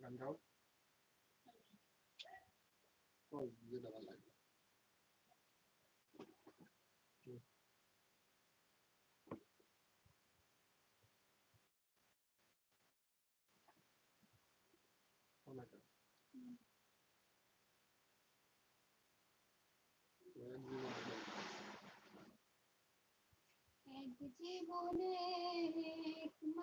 গান গাও কোন যেটা ভালো লাগে কোনটা এক জীবনে এক মানুষের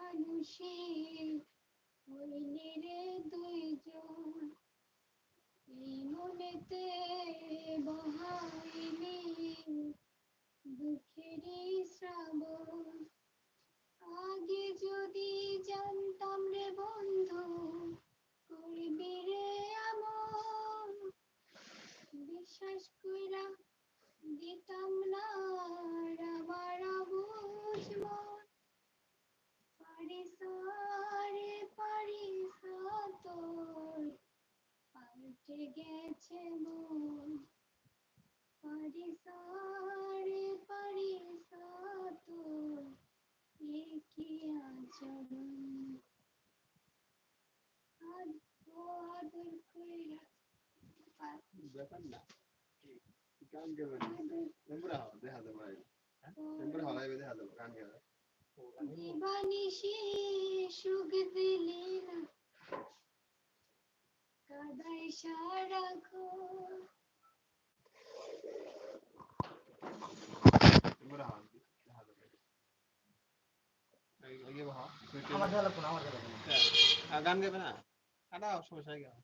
ব্যাপার না গান গাবে না কাদাই সারাক্ষণ মেম্বার হও দেখা যাবে আগে আগে বাহা আমার খেলা কোন আমার খেলা কোন গান গাবে না? কাটা সমস্যা গাও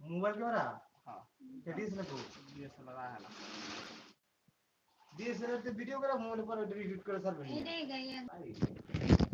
मोबाइल कैमरा? हाँ। डीएसएलआर तो? है ना। डीएसएलआर से वीडियो करा मोबाइल पर एडिट कर सर बनी ये गई है